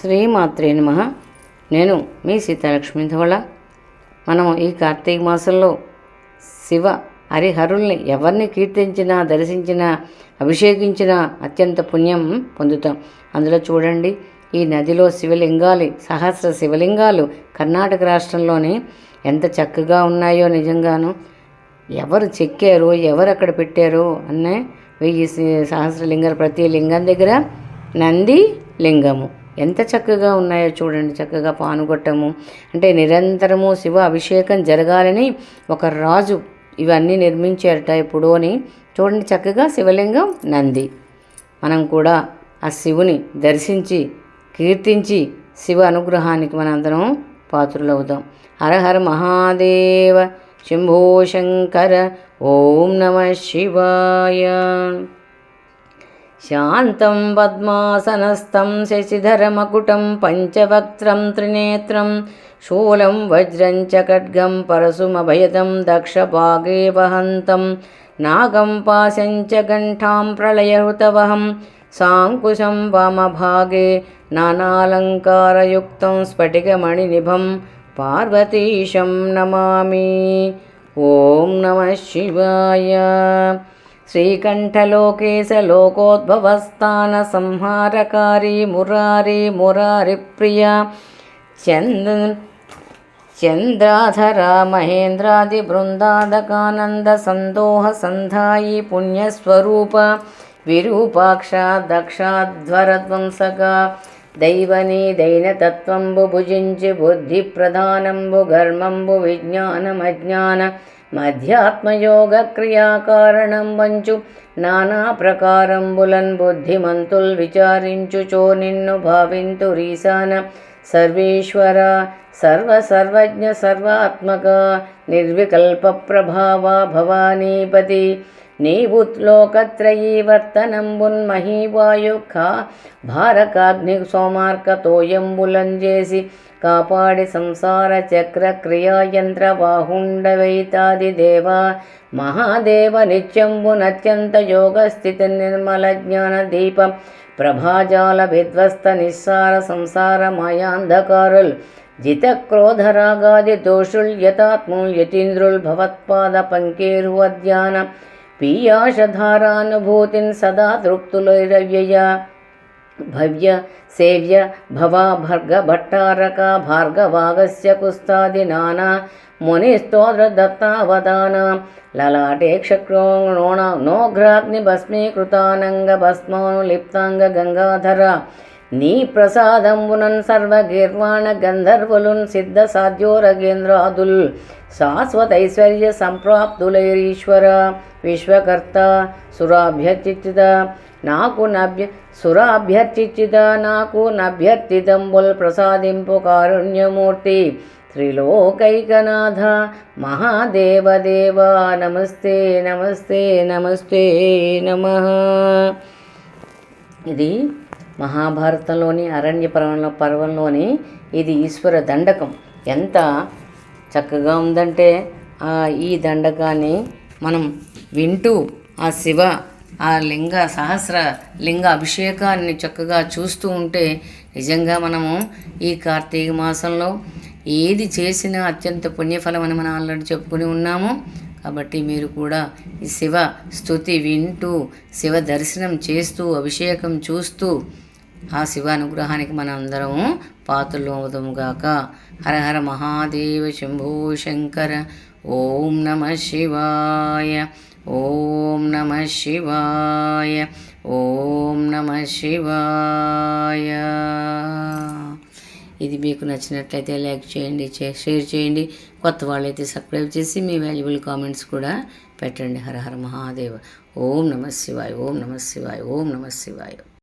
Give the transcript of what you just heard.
శ్రీమాత్రే నమ. నేను మీ సీతాలక్ష్మి ధవళ మనము ఈ కార్తీక మాసంలో శివ హరిహరుల్ని ఎవరిని కీర్తించినా దర్శించినా అభిషేకించినా అత్యంత పుణ్యం పొందుతాం. అందులో చూడండి ఈ నదిలో శివలింగాలు సహస్ర శివలింగాలు కర్ణాటక రాష్ట్రంలోని ఎంత చక్కగా ఉన్నాయో నిజంగాను. ఎవరు చెక్కారు ఎవరు అక్కడ పెట్టారు అనే వెయ్యి సి- సహస్రలింగాలు ప్రతి లింగం దగ్గర నంది లింగము. ఎంత చక్కగా ఉన్నాయో చూడండి చక్కగా పానుగొట్టము. అంటే నిరంతరము శివ అభిషేకం జరగాలని ఒక రాజు ఇవన్నీ నిర్మించారట ఇప్పుడు అని చూడండి చక్కగా శివలింగం నంది. మనం కూడా ఆ శివుని దర్శించి కీర్తించి శివ అనుగ్రహానికి మనందరం పాత్రులవుదాం. హరహర మహాదేవ శంభో శంకర ఓం నమ శివాయ. शान्तं पद्मासनस्थं शशिधरमकुटं पञ्चवक्त्रं त्रिनेत्रं शूलं वज्रं च खड्गं परशुमभयदं दक्षभागे वहन्तं नागं पाशं च घण्टां प्रलयहृतवहं साङ्कुशं वामभागे नानालङ्कारयुक्तं स्फटिकमणिनिभं पार्वतीशं नमामि। ॐ नमः शिवाय। శ్రీకంఠలోకేశలోకోద్భవస్థాన సంహారకారి మురారి మురారి ప్రియ చంద చంద్రాధర మహేంద్రాది బృందాదకానంద సందోహ సంధాయి పుణ్యస్వరూప విరూపాక్ష దక్షాధ్వరధ్వంసక దైవనీ దైనతత్వంబు భుజించి బుద్ధి ప్రధానంబు ఘర్మంబు విజ్ఞానమజ్ఞాన దైవని మధ్యాత్మయోగ క్రియాకారణం వంచు నానా ప్రకారంబులన్ బుద్ధిమంతుల్ విచారించుచో నిన్ను భావింతు రీసాన సర్వేశ్వర సర్వసర్వజ్ఞ సర్వాత్మక నిర్వికల్ప ప్రభావ భవానీపతి నీవు లోకత్రయీ వర్తనంబున్మహీవాయు భారకాగ్ని సోమార్కతోయంబులంజేసి కాపాడి సంసార చక్ర క్రియాయంత్ర బాహుండవైతాది దేవా మహాదేవ నిత్యంబునత్యంత యోగ స్థితి నిర్మల జ్ఞాన దీపం ప్రభాజాల విధ్వస్త నిస్సార సంసార మాయాంధకారుల్ జితక్రోధరాగాది దోషుల్ యతాత్ముల్ యతీంద్రుల్ భవత్పాద పంకేరువద్యాన పీయాషధారానుభూతిన్ సదా తృప్తులైరవ్యయ భవ్య సేవ్య భవా భర్గ భట్టారక భార్గవాగస్య కుస్తాది నానా మునిస్తోత్ర నీ ప్రసాదంబునన్ సర్వగీర్వాణ గంధర్వులున్ సిద్ధ సాధ్యోరగేంద్రాదుల్ శాశ్వతైశ్వర్య సంప్రాప్తులైరీశ్వర విశ్వకర్త సురాభ్యర్చిత నాకు నభ్య సురాభ్యర్చిత నాకు నభ్యర్థితంబుల్ ప్రసాదింపు కారుణ్యమూర్తి త్రిలోకైకనాథ మహాదేవదేవ నమస్తే నమస్తే నమస్తే నమ. ఇది మహాభారతంలోని అరణ్య పర్వంలో పర్వంలోని ఇది ఈశ్వర దండకం. ఎంత చక్కగా ఉందంటే ఈ దండకాన్ని మనం వింటూ ఆ శివ ఆ లింగ సహస్ర లింగ అభిషేకాన్ని చక్కగా చూస్తూ ఉంటే నిజంగా మనము ఈ కార్తీక మాసంలో ఏది చేసినా అత్యంత పుణ్యఫలం అని మనం ఆల్రెడీ చెప్పుకుని ఉన్నాము. కాబట్టి మీరు కూడా ఈ శివ స్థుతి వింటూ శివ దర్శనం చేస్తూ అభిషేకం చూస్తూ ఆ శివ అనుగ్రహానికి మనం అందరము పాత్రలు అవుదాముగాక హర హర మహాదేవ శంభో శంకర. ఓం నమ శివాయ. ఓం నమ శివాయ. ఓం నమ శివాయ. ఇది మీకు నచ్చినట్లయితే లైక్ చేయండి షేర్ చేయండి. కొత్త వాళ్ళైతే సబ్స్క్రైబ్ చేసి మీ వాల్యుబుల్ కామెంట్స్ కూడా పెట్టండి. హర హర మహాదేవ. ఓం నమ శివాయ. ఓం నమ శివాయ. ఓం నమ శివాయ.